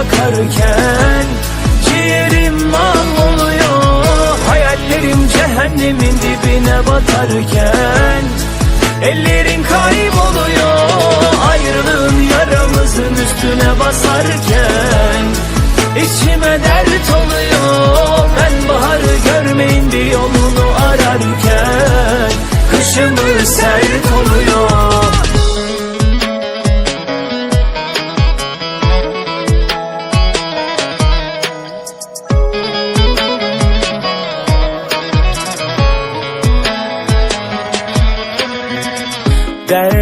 bakarken Ciğerim mahvoluyor. Hayallerim cehennemin dibine batarken Ellerin kayboluyor. Ayrılığın yaramızın üstüne basarken İçime dert oluyor. Ben baharı görmeyin bir yolunu ararken Kışımız sert oluyor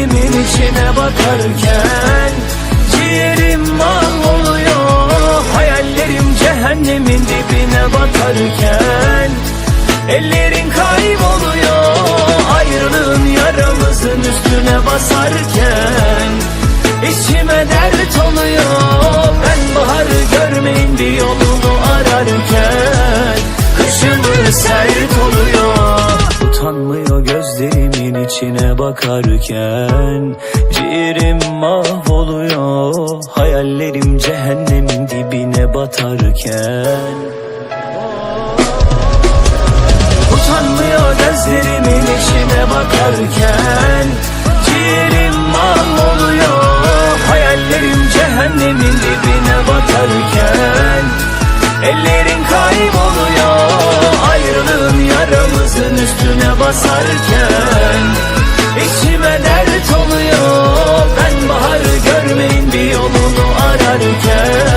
gözlerimin içine bakarken Ciğerim mahvoluyor. Hayallerim cehennemin dibine batarken Ellerin kayboluyor. Ayrılığın yaramızın üstüne basarken İçime dert oluyor. Ben baharı görmeyin bir yolunu ararken Kışımız sert oluyor Utanmıyor gözlerimin içine bakarken. Ciğerim mahvoluyor Hayallerim cehennemin dibine batarken. Utanmıyor gözlerimin içine bakarken. Ciğerim mahvoluyor Hayallerim cehennemin dibine batarken. Ellerin kayboluyor yaramızın üstüne basarken içime dert oluyor. Ben baharı görmeyin bir yolunu ararken.